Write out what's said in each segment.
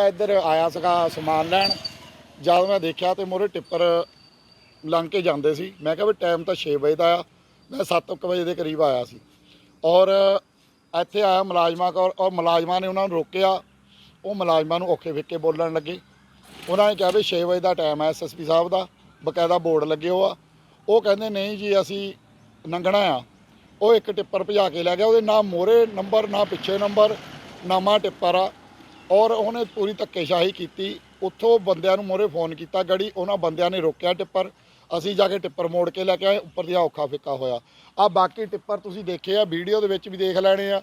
ਮੈਂ ਇੱਧਰ ਆਇਆ ਸੀਗਾ ਸਮਾਨ ਲੈਣ। ਜਦ ਮੈਂ ਦੇਖਿਆ ਤੇ ਮੋਰੇ ਟਿੱਪਰ ਲੰਘ ਕੇ ਜਾਂਦੇ ਸੀ। ਮੈਂ ਕਿਹਾ ਵੀ ਟਾਈਮ ਤਾਂ 6 ਵਜੇ ਦਾ ਆ। ਮੈਂ 7:00 ਵਜੇ ਦੇ ਕਰੀਬ ਆਇਆ ਸੀ। ਔਰ ਇੱਥੇ ਆਇਆ ਮੁਲਾਜ਼ਮਾਂ ਕੋਲ। ਔਰ ਮੁਲਾਜ਼ਮਾਂ ਨੇ ਉਹਨਾਂ ਨੂੰ ਰੋਕਿਆ। ਉਹ ਮੁਲਾਜ਼ਮਾਂ ਨੂੰ ਔਖੇ ਫਿੱਕੇ ਬੋਲਣ ਲੱਗੇ। ਉਹਨਾਂ ਨੇ ਕਿਹਾ ਵੀ 6 ਵਜੇ ਦਾ ਟਾਈਮ ਹੈ ਐਸਐਸਪੀ ਸਾਹਿਬ ਦਾ। ਬਕਾਇਦਾ ਬੋਰਡ ਲੱਗੇ ਹੋ ਆ ਉਹ ਕਹਿੰਦੇ, ਨਹੀਂ ਜੀ, ਅਸੀਂ ਲੰਘਣਾ ਆ। ਉਹ ਇੱਕ ਟਿੱਪਰ ਭਜਾ ਕੇ ਲੈ ਗਿਆ। ਉਹਦੇ ਨਾ ਮੋਰੇ ਨੰਬਰ ਨਾ ਪਿੱਛੇ ਨੰਬਰ ਨਵਾਂ ਟਿੱਪਰ ਆ। ਔਰ ਉਹਨੇ ਪੂਰੀ ਧੱਕੇਸ਼ਾਹੀ ਕੀਤੀ। ਉੱਥੋਂ ਬੰਦਿਆਂ ਨੂੰ ਮੋਰੇ ਫੋਨ ਕੀਤਾ। ਗੜੀ ਉਹਨਾਂ ਬੰਦਿਆਂ ਨੇ ਰੋਕਿਆ ਟਿੱਪਰ। ਅਸੀਂ ਜਾ ਕੇ ਟਿੱਪਰ ਮੋੜ ਕੇ ਲੈ ਕੇ ਆਏ। ਉੱਪਰ ਜਿਹਾ ਔਖਾ ਫਿੱਕਾ ਹੋਇਆ। ਆ ਬਾਕੀ ਟਿੱਪਰ ਤੁਸੀਂ ਦੇਖੇ ਆ, ਵੀਡੀਓ ਦੇ ਵਿੱਚ ਵੀ ਦੇਖ ਲੈਣੇ ਆ।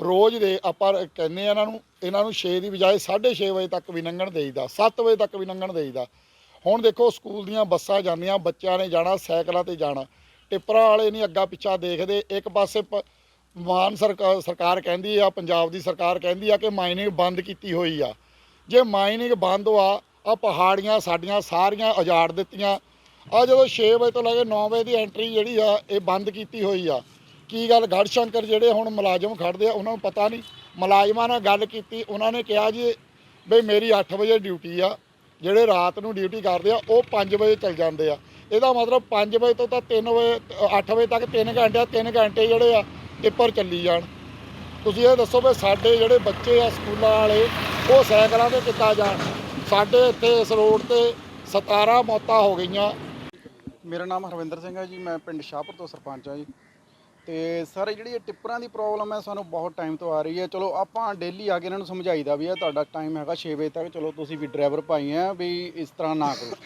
ਰੋਜ਼ ਦੇ ਆਪਾਂ ਕਹਿੰਦੇ ਆ ਇਹਨਾਂ ਨੂੰ ਇਹਨਾਂ ਨੂੰ 6 ਦੀ ਬਜਾਏ 6:30 ਵਜੇ ਤੱਕ ਵੀ ਲੰਘਣ ਦੇਈਦਾ। 7 ਵਜੇ ਤੱਕ ਵੀ ਲੰਘਣ ਦੇਈਦਾ। ਹੁਣ ਦੇਖੋ, ਸਕੂਲ ਦੀਆਂ ਬੱਸਾਂ ਜਾਂਦੀਆਂ, ਬੱਚਿਆਂ ਨੇ ਜਾਣਾ, ਸਾਈਕਲਾਂ ਤੇ ਜਾਣਾ। ਟਿੱਪਰਾਂ ਵਾਲੇ ਨਹੀਂ ਅੱਗਾ ਪਿੱਛਾ ਦੇਖਦੇ। ਇੱਕ ਪਾਸੇ ਪ- ਮਾਨ ਸਰਕਾਰ ਸਰਕਾਰ ਕਹਿੰਦੀ ਆ, ਪੰਜਾਬ ਦੀ ਸਰਕਾਰ ਕਹਿੰਦੀ ਆ ਕਿ ਮਾਈਨਿੰਗ ਬੰਦ ਕੀਤੀ ਹੋਈ ਆ। ਜੇ ਮਾਈਨਿੰਗ ਬੰਦ ਆ ਆ ਪਹਾੜੀਆਂ ਸਾਡੀਆਂ ਸਾਰੀਆਂ ਉਜਾੜ ਦਿੱਤੀਆਂ। ਆ ਜਦੋਂ 6 ਵਜੇ ਤੋਂ ਲੈ ਕੇ 9 ਵਜੇ ਦੀ ਐਂਟਰੀ ਜਿਹੜੀ ਆ, ਇਹ ਬੰਦ ਕੀਤੀ ਹੋਈ ਆ। ਕੀ ਗੱਲ ਗੜ ਸ਼ੰਕਰ ਜਿਹੜੇ ਹੁਣ ਮੁਲਾਜ਼ਮ ਖੜਦੇ ਆ, ਉਹਨਾਂ ਨੂੰ ਪਤਾ ਨਹੀਂ? ਮੁਲਾਜ਼ਮਾਂ ਨਾਲ ਗੱਲ ਕੀਤੀ, ਉਹਨਾਂ ਨੇ ਕਿਹਾ ਜੀ, ਬਈ ਮੇਰੀ 8 ਵਜੇ ਡਿਊਟੀ ਆ। ਜਿਹੜੇ ਰਾਤ ਨੂੰ ਡਿਊਟੀ ਕਰਦੇ ਆ, ਉਹ 5 ਵਜੇ ਚੱਲ ਜਾਂਦੇ ਆ। ਇਹਦਾ ਮਤਲਬ 5 ਵਜੇ ਤੋਂ ਤਾਂ 3 ਵਜੇ 8 ਵਜੇ ਤੱਕ 3 ਘੰਟੇ ਆ 3 ਘੰਟੇ ਜਿਹੜੇ ਆ ਟਿੱਪਰ ਚੱਲੀ ਜਾਣ। ਤੁਸੀਂ ਇਹ ਦੱਸੋ ਵੀ ਸਾਡੇ ਜਿਹੜੇ ਬੱਚੇ ਆ ਸਕੂਲਾਂ ਵਾਲੇ, ਉਹ ਸਾਈਕਲਾਂ ਤੇ ਕਿੱਦਾਂ ਜਾਣ? ਸਾਡੇ ਇੱਥੇ ਇਸ ਰੋਡ ਤੇ 17 ਮੌਤਾਂ ਹੋ ਗਈਆਂ। ਮੇਰਾ ਨਾਮ ਹਰਵਿੰਦਰ ਸਿੰਘ ਹੈ ਜੀ, ਮੈਂ ਪਿੰਡ ਸ਼ਾਹਪੁਰ ਤੋਂ ਸਰਪੰਚ ਹਾਂ ਜੀ। ਤੇ ਸਰ ਜਿਹੜੀ ਇਹ ਟਿੱਪਰਾਂ ਦੀ ਪ੍ਰੋਬਲਮ ਹੈ, ਸਾਨੂੰ ਬਹੁਤ ਟਾਈਮ ਤੋਂ ਆ ਰਹੀ ਹੈ। ਚਲੋ, ਆਪਾਂ ਡੇਲੀ ਆ ਕੇ ਇਹਨਾਂ ਨੂੰ ਸਮਝਾਈਦਾ ਵੀ ਇਹ ਤੁਹਾਡਾ ਟਾਈਮ ਹੈਗਾ 6 ਵਜੇ ਤੱਕ। ਚਲੋ, ਤੁਸੀਂ ਵੀ ਡਰਾਈਵਰ ਭਾਈ ਆ ਵੀ ਇਸ ਤਰ੍ਹਾਂ ਨਾ ਕਰੋ।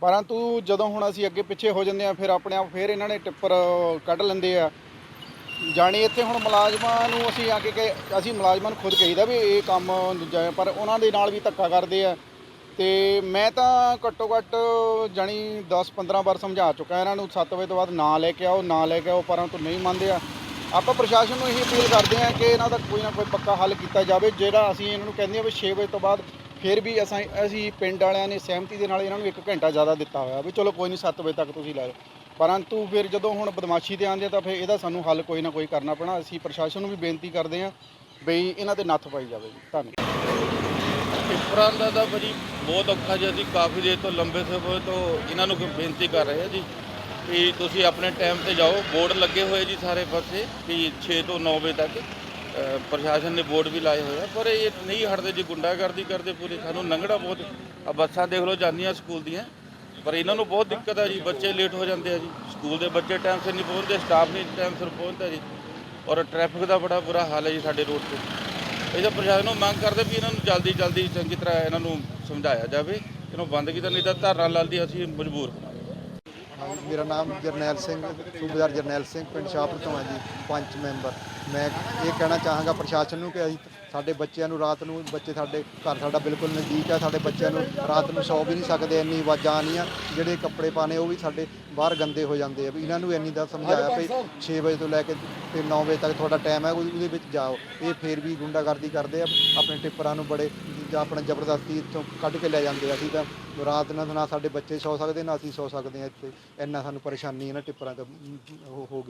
ਪਰੰਤੂ ਜਦੋਂ ਹੁਣ ਅਸੀਂ ਅੱਗੇ ਪਿੱਛੇ ਹੋ ਜਾਂਦੇ ਆ ਫਿਰ ਆਪਣੇ ਆਪ, ਫਿਰ ਇਹਨਾਂ ਨੇ ਟਿੱਪਰ ਕੱਢ ਲੈਂਦੇ ਆ। ਜਾਣੀ ਇੱਥੇ ਹੁਣ ਮੁਲਾਜ਼ਮਾਂ ਨੂੰ ਅਸੀਂ ਆ ਕੇ ਕਿ ਅਸੀਂ ਮੁਲਾਜ਼ਮਾਂ ਨੂੰ ਖੁਦ ਕਹੀਦਾ ਵੀ ਇਹ ਕੰਮ ਦੂਜਾ ਪਰ ਉਹਨਾਂ ਦੇ ਨਾਲ ਵੀ ਧੱਕਾ ਕਰਦੇ ਆ। ਤੇ ਮੈਂ ਤਾਂ ਘੱਟੋ ਘੱਟ ਜਾਣੀ 10 15 ਵਾਰ ਸਮਝਾ ਚੁੱਕਾ ਇਹਨਾਂ ਨੂੰ 7 ਵਜੇ ਤੋਂ ਬਾਅਦ ਨਾ ਲੈ ਕੇ ਆਓ, ਨਾ ਲੈ ਕੇ ਆਓ ਪਰਾਂ ਤੋਂ ਨਹੀਂ ਮੰਨਦੇ ਆ। ਆਪਾਂ ਪ੍ਰਸ਼ਾਸਨ ਨੂੰ ਇਹੀ ਅਪੀਲ ਕਰਦੇ ਆ ਕਿ ਇਹਨਾਂ ਦਾ ਕੋਈ ਨਾ ਕੋਈ ਪੱਕਾ ਹੱਲ ਕੀਤਾ ਜਾਵੇ, ਜਿਹੜਾ ਅਸੀਂ ਇਹਨਾਂ ਨੂੰ ਕਹਿੰਦੇ ਆ ਵੀ 6 ਵਜੇ ਤੋਂ ਬਾਅਦ ਫਿਰ ਵੀ ਅਸੀਂ ਅਸੀਂ ਪਿੰਡ ਵਾਲਿਆਂ ਨੇ ਸਹਿਮਤੀ ਦੇ ਨਾਲ ਇਹਨਾਂ ਨੂੰ 1 ਘੰਟਾ ਜ਼ਿਆਦਾ ਦਿੱਤਾ ਹੋਇਆ ਵੀ ਚਲੋ ਕੋਈ ਨਹੀਂ 7 ਵਜੇ ਤੱਕ ਤੁਸੀਂ ਲੈ ਲਓ। ਪਰੰਤੂ ਫਿਰ ਜਦੋਂ ਹੁਣ ਬਦਮਾਸ਼ੀ ਤੇ ਆਉਂਦੇ ਆ ਤਾਂ ਫਿਰ ਇਹਦਾ ਸਾਨੂੰ ਹੱਲ ਕੋਈ ਨਾ ਕੋਈ ਕਰਨਾ ਪੈਣਾ। ਅਸੀਂ ਪ੍ਰਸ਼ਾਸਨ ਨੂੰ ਵੀ ਬੇਨਤੀ ਕਰਦੇ ਆ ਬਈ ਇਹਨਾਂ ਤੇ ਨੱਥ ਪਾਈ ਜਾਵੇ ਜੀ। ਧੰਨਵਾਦ। ਟਿੱਪਰਾਂ ਦਾ ਤਾਂ ਭਾਜੀ ਬਹੁਤ ਔਖਾ ਜੀ ਅਸੀਂ ਕਾਫੀ ਦੇਰ ਤੋਂ ਲੰਬੇ ਸਮੇਂ ਤੋਂ ਇਹਨਾਂ ਨੂੰ ਬੇਨਤੀ ਕਰ ਰਹੇ ਹਾਂ ਜੀ ਕਿ ਤੁਸੀਂ ਆਪਣੇ ਟਾਈਮ ਤੇ ਜਾਓ। ਬੋਰਡ ਲੱਗੇ ਹੋਏ ਜੀ ਸਾਰੇ ਪਾਸੇ ਕਿ 6 ਤੋਂ 9 ਵਜੇ ਤੱਕ ਅ, ਪ੍ਰਸ਼ਾਸਨ ਨੇ ਬੋਰਡ ਵੀ ਲਾਏ ਹੋਏ ਆ। ਪਰ ਇਹ ਨਹੀਂ ਹਟਦੇ ਜੀ ਗੁੰਡਾਗਰਦੀ ਕਰਦੇ ਪੂਰੀ। ਸਾਨੂੰ ਲੰਘਣਾ ਬਹੁਤ ਆ। ਬੱਸਾਂ ਦੇਖ ਲਓ ਜਾਂਦੀਆਂ ਸਕੂਲ ਦੀਆਂ। ਪਰ ਇਹਨਾਂ ਨੂੰ ਬਹੁਤ ਦਿੱਕਤ ਆ ਜੀ, ਬੱਚੇ ਲੇਟ ਹੋ ਜਾਂਦੇ ਆ ਜੀ। ਸਕੂਲ ਦੇ ਬੱਚੇ ਟਾਈਮ ਸਿਰ ਨਹੀਂ ਪਹੁੰਚਦੇ ਸਟਾਫ ਨਹੀਂ ਟਾਈਮ ਸਿਰ ਪਹੁੰਚਦਾ ਜੀ। ਔਰ ਟ੍ਰੈਫਿਕ ਦਾ ਬੜਾ ਬੁਰਾ ਹਾਲ ਹੈ ਜੀ ਸਾਡੇ ਰੋਡ ਤੇ। ਇਹਦਾ ਪ੍ਰਸ਼ਾਸਨ ਨੂੰ ਮੰਗ ਕਰਦੇ ਵੀ ਇਹਨਾਂ ਨੂੰ ਜਲਦੀ ਜਲਦੀ ਚੰਗੀ ਤਰ੍ਹਾਂ ਇਹਨਾਂ ਨੂੰ ਸਮਝਾਇਆ ਜਾਵੇ। ਇਹਨੂੰ ਬੰਦ ਕੀਤਾ ਨਹੀਂ ਤਾਂ ਧਰਨਾ ਲਾਉਣ ਦੀ ਅਸੀਂ ਮਜਬੂਰ ਹੋਵਾਂਗੇ ਮੇਰਾ ਨਾਮ ਜਰਨੈਲ ਸਿੰਘ, ਸੂਬੇਦਾਰ ਜਰਨੈਲ ਸਿੰਘ, ਪਿੰਡ ਸ਼ਾਹਪੁਰ ਤੋਂ ਹਾਂ ਜੀ, ਪੰਜ ਮੈਂਬਰ। ਮੈਂ ਇਹ ਕਹਿਣਾ ਚਾਹਾਂਗਾ ਪ੍ਰਸ਼ਾਸਨ ਨੂੰ ਕਿ ਅਸੀਂ ਸਾਡੇ ਬੱਚਿਆਂ ਨੂੰ ਰਾਤ ਨੂੰ, ਬੱਚੇ ਸਾਡੇ ਘਰ ਸਾਡਾ ਬਿਲਕੁਲ ਨਜ਼ਦੀਕ ਹੈ ਸਾਡੇ ਬੱਚਿਆਂ ਨੂੰ ਰਾਤ ਨੂੰ ਸੌ ਵੀ ਨਹੀਂ ਸਕਦੇ, ਇੰਨੀ ਆਵਾਜ਼ਾਂ ਆਉਂਦੀਆਂ ਜਿਹੜੇ ਕੱਪੜੇ ਪਾਣੇ ਉਹ ਵੀ ਸਾਡੇ ਬਾਹਰ ਗੰਦੇ ਹੋ ਜਾਂਦੇ ਆ। ਵੀ ਇਹਨਾਂ ਨੂੰ ਇੰਨੀ ਦਾ ਸਮਝਾਇਆ ਵੀ 6 ਵਜੇ ਤੋਂ ਲੈ ਕੇ ਤੇ 9 ਵਜੇ ਤੱਕ ਤੁਹਾਡਾ ਟਾਈਮ ਹੈ ਉਹਦੇ ਉਹਦੇ ਵਿੱਚ ਜਾਓ। ਇਹ ਫੇਰ ਵੀ ਗੁੰਡਾਗਰਦੀ ਕਰਦੇ ਆ, ਆਪਣੇ ਟਿੱਪਰਾਂ ਨੂੰ ਬੜੇ ਜਾਂ ਆਪਣਾ ਜ਼ਬਰਦਸਤੀ ਇੱਥੋਂ ਕੱਢ ਕੇ ਲੈ ਜਾਂਦੇ ਆ। ਅਸੀਂ ਤਾਂ ਰਾਤ ਨਾਲ ਨਾ ਸਾਡੇ ਬੱਚੇ ਸੌ ਸਕਦੇ, ਨਾ ਅਸੀਂ ਸੌ ਸਕਦੇ ਆ ਇੱਥੇ। ਇੰਨਾ ਸਾਨੂੰ ਪਰੇਸ਼ਾਨੀ ਇਹਨਾਂ ਟਿੱਪਰਾਂ ਤੋਂ ਹੋ ਗਈ।